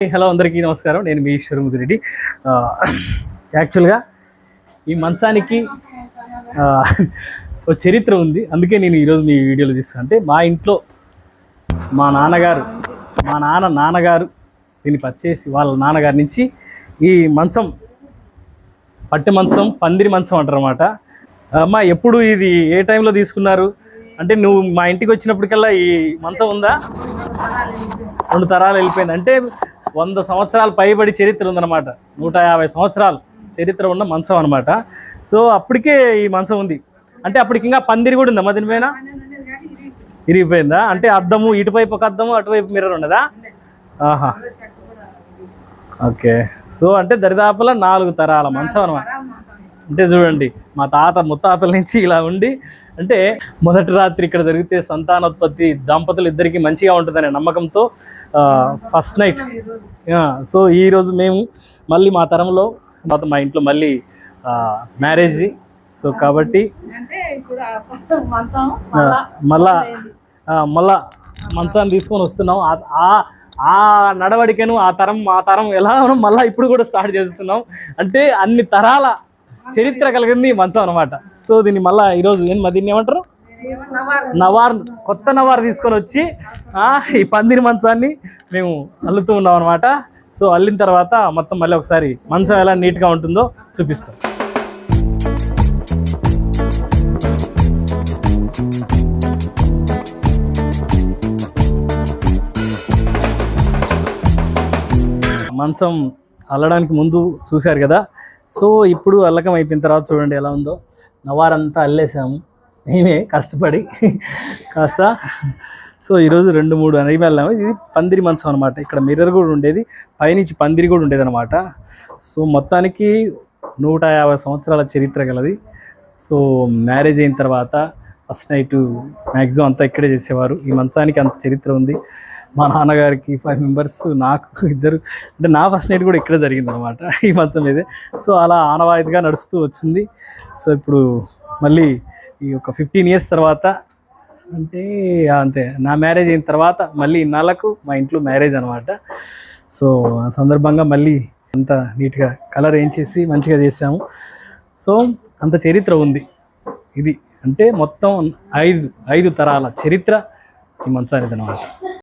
Hello అందరికీ నమస్కారం. నేను మీ ఈశ్వర ముదిరెడ్డి. యాక్చువల్గా ఈ మంచానికి ఒక చరిత్ర ఉంది. అందుకే నేను ఈరోజు మీ వీడియోలో తీస్తాను అంటే మా ఇంట్లో మా నాన్నగారు మా నాన్న నాన్నగారు దీన్ని పచ్చేసి వాళ్ళ నాన్నగారి నుంచి ఈ మంచం పట్టె మంచం పందిరి మంచం అంటారు అనమాట అమ్మ ఎప్పుడు ఇది ఏ టైంలో తీసుకున్నారు? అంటే నువ్వు మా ఇంటికి వచ్చినప్పటికల్లా ఈ మంచం ఉందా? రెండు తరాలు వెళ్ళిపోయింది. అంటే వంద సంవత్సరాలు పైబడి చరిత్ర ఉందన్నమాట. నూట యాభై సంవత్సరాలు చరిత్ర ఉన్న మంచం అనమాట సో అప్పటికే ఈ మంచం ఉంది. అంటే అప్పటికి ఇంకా పందిరి కూడా ఉందా దీనిపైన ఇరిగిపోయిందా అంటే అద్దము ఇటువైపు ఒక అద్దము అటువైపు మిర్రర్ ఉన్నదా? ఆహా. ఓకే. సో అంటే దరిదాపుల నాలుగు తరాల మంచం అనమాట అంటే చూడండి మా తాత ముత్తాతల నుంచి ఇలా ఉండి అంటే మొదటి రాత్రి ఇక్కడ జరిగితే సంతానోత్పత్తి దంపతులు ఇద్దరికి మంచిగా ఉంటుందనే నమ్మకంతో ఫస్ట్ నైట్ సో ఈరోజు మేము మళ్ళీ మా తరంలో తర్వాత మా ఇంట్లో మళ్ళీ మ్యారేజ్ సో కాబట్టి మళ్ళా మళ్ళా మంచాన్ని తీసుకొని వస్తున్నాం. ఆ- ఆ నడవడికను ఆ తరం ఆ తరం ఎలా మళ్ళీ ఇప్పుడు కూడా స్టార్ట్ చేస్తున్నాం. అంటే అన్ని తరాల చరిత్ర కలిగింది ఈ మంచం అనమాట సో దీన్ని మళ్ళీ ఈరోజు ఏం దీన్ని ఏమంటారు? నవార్ కొత్త నవార్ తీసుకొని వచ్చి ఈ పందిరి మంచాన్ని మేము అల్లుతూ ఉన్నాం అనమాట సో అల్లిన తర్వాత మొత్తం మళ్ళీ ఒకసారి మంచం ఎలా నీట్గా ఉంటుందో చూపిస్తాం. మంచం అల్లడానికి ముందు చూశారు కదా సో ఇప్పుడు అల్లకం అయిపోయిన తర్వాత చూడండి ఎలా ఉందో. నవారంతా అల్లేసాము. మేమే కష్టపడి కాస్త. సో ఈరోజు రెండు మూడు అనేవి వెళ్ళాము. ఇది పందిరి మంచం అనమాట ఇక్కడ మిర్రర్ కూడా ఉండేది. పైనుంచి పందిరి కూడా ఉండేది అనమాట సో మొత్తానికి నూట యాభై సంవత్సరాల చరిత్ర గలది. సో మ్యారేజ్ అయిన తర్వాత ఫస్ట్ నైట్ మ్యాక్సిమం అంతా ఇక్కడే చేసేవారు. ఈ మంచానికి అంత చరిత్ర ఉంది. మా నాన్నగారికి ఫైవ్ మెంబర్స్ నాకు ఇద్దరు. అంటే నా ఫస్ట్ నైట్ కూడా ఇక్కడే జరిగింది అనమాట ఈ మంచం మీదే. సో అలా ఆనవాయితీగా నడుస్తూ వచ్చింది. సో ఇప్పుడు మళ్ళీ ఈ ఒక ఫిఫ్టీన్ ఇయర్స్ తర్వాత అంటే అంతే నా మ్యారేజ్ అయిన తర్వాత మళ్ళీ ఇన్నాళ్ళకు మా ఇంట్లో మ్యారేజ్ అనమాట సో ఆ సందర్భంగా మళ్ళీ అంత నీట్గా కలర్ ఏం చేసి మంచిగా చేసాము సో అంత చరిత్ర ఉంది. ఇది అంటే మొత్తం ఐదు ఐదు తరాల చరిత్ర ఈ మంచానికి అనమాట